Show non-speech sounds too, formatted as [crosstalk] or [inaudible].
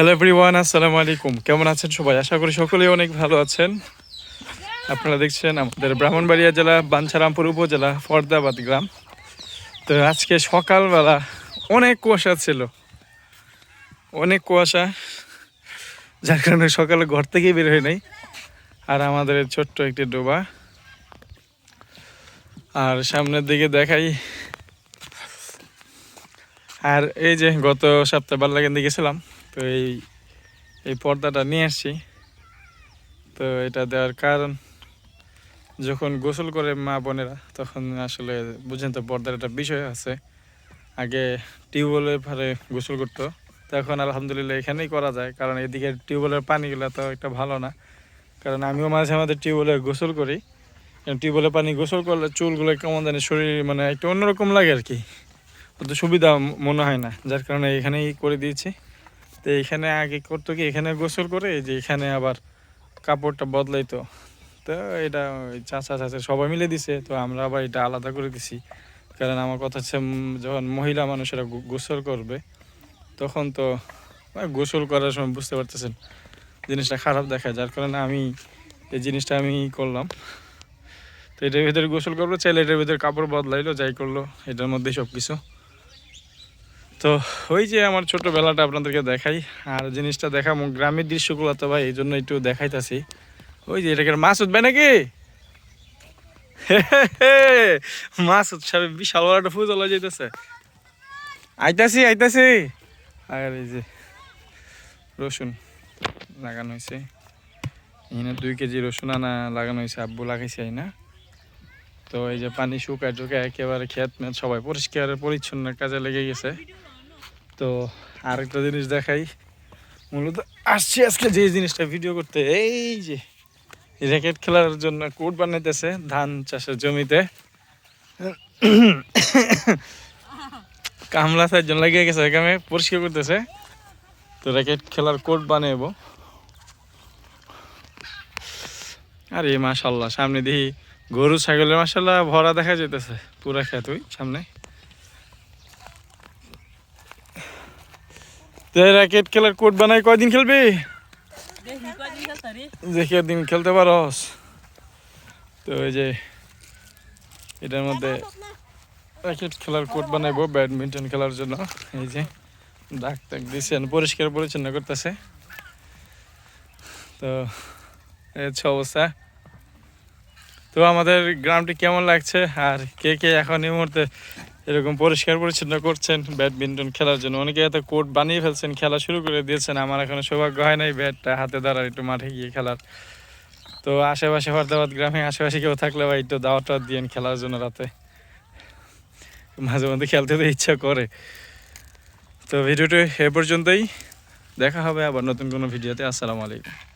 Hello everyone আসসালামু আলাইকুম। কেমন আছেন সবাই? আশা করি সকলেই অনেক ভালো আছেন। আপনারা দেখছেন আমাদের ব্রাহ্মণবাড়িয়া জেলা, বাঞ্ছারামপুর উপজেলা, ফরদাবাদ গ্রাম। তো আজকে সকালবেলা অনেক কুয়াশা ছিল। অনেক কুয়াশা, যার কারণে সকালে ঘর থেকেই বের হয় নাই। আর আমাদের ছোট্ট একটি ডোবা। আর সামনের দিকে দেখাই। আর এই যে গত সপ্তাহে বাল্লাকান্দি গেছিলাম। তো এই এই পর্দাটা নিয়ে আসছি। তো এটা দেওয়ার কারণ, যখন গোসল করে মা বোনেরা, তখন আসলে বুঝেন তো পর্দার একটা বিষয় আছে। আগে টিউবওয়েলের পারে গোসল করতো, তো এখন আলহামদুলিল্লাহ এখানেই করা যায়। কারণ এদিকে টিউবওয়েলের পানিগুলো তো একটা ভালো না। কারণ আমিও মাঝে মাঝে টিউবওয়েলে গোসল করি। টিউবওয়েলের পানি গোসল করলে চুলগুলো কেমন জানি শরীর মানে একটু অন্যরকম লাগে আর কি। অত সুবিধা মনে হয় না। যার কারণে এখানেই করে দিয়েছি। তো এখানে আগে করতো কি? এখানে গোসল করে যে এখানে আবার কাপড়টা বদলাইতো। তো এটা চাচা চাচা সবাই মিলে দিছে, তো আমরা আবার এটা আলাদা করে দিছি। কারণ আমার কথা হচ্ছে যখন মহিলা মানুষেরা গোসল করবে, তখন তো গোসল করার সময় বুঝতে পারতেছেন, জিনিসটা খারাপ দেখায় যার কারণে আমি এই জিনিসটা আমি করলাম। তো এটার ভিতরে গোসল করব চাইলে এটার ভিতরে কাপড় বদলাইলো, যাই করল, এটার মধ্যেই সব কিছু তো ওই যে আমার ছোটবেলাটা আপনাদেরকে দেখাই, আর জিনিসটা দেখা গ্রামের দৃশ্যগুলো তো ভাই এই জন্য একটু দেখাইতাছি। ওই যে এটাকে মাছ উঠবে নাকি? [laughs] মাছ উৎসবে বিশাল বড় একটা ফুজলা যাইতেছে। আইতাছি আইতাছি। আর এই যে রসুন লাগানো হয়েছে এখানে দুই কেজি রসুন আনা লাগানো হয়েছে আব্বু লাগাইছে না তো এই যে পানি শুকায় টুকায় একেবারে খেত সবাই পরিষ্কার, পরিচ্ছন্ন কাজে লেগে গেছে। তো আরেকটা জিনিস দেখাই। মূলত আসছি আজকে যে জিনিসটা ভিডিও করতে, এই যে র্যাকেট খেলার জন্য কোর্ট বানাইতেছে ধান চাষের জমিতে। কামলা চারজন লাগিয়ে গেছে এখানে পরিষ্কার করতেছে। তো র্যাকেট খেলার কোর্ট বানাবো আরে মাশাল্লাহ, সামনে দেখি গরু, ছাগলের মাশাল্লাহ, ভরা দেখা যাইতেছে। পুরা খেত ওই সামনে। তো র্যাকেট খেলার কোর্ট বানাই কয়দিন খেলবি? দেখি একদিন খেলতে পারস। তো এই যে এটার মধ্যে র্যাকেট খেলার কোর্ট বানাইবো ব্যাডমিন্টন খেলার জন্য। এই যে ডাক টাক দিয়েছেন পরিষ্কার পরিচ্ছন্ন করতেছে। তো এই হচ্ছে অবস্থা। তো আমাদের গ্রামটি কেমন লাগছে? আর কে কে এখন এই মুহূর্তে এরকম পরিষ্কার পরিচ্ছন্ন করছেন ব্যাডমিন্টন খেলার জন্য? অনেকে এত কোর্ট বানিয়ে ফেলছেন, খেলা শুরু করে দিয়েছেন। আমার এখনও সৌভাগ্য হয় নাই ব্যাটটা হাতে দাঁড়ার একটু মাঠে গিয়ে খেলার। তো আশেপাশে হরদাবাদ গ্রামে আশেপাশে কেউ থাকলে ভাই একটু টাওয়াত দিয়েন খেলার জন্য রাতে। মাঝে মধ্যে খেলতে তো ইচ্ছা করে। তো ভিডিওটি এ পর্যন্তই। দেখা হবে আবার নতুন কোনো ভিডিওতে। আসসালামু আলাইকুম।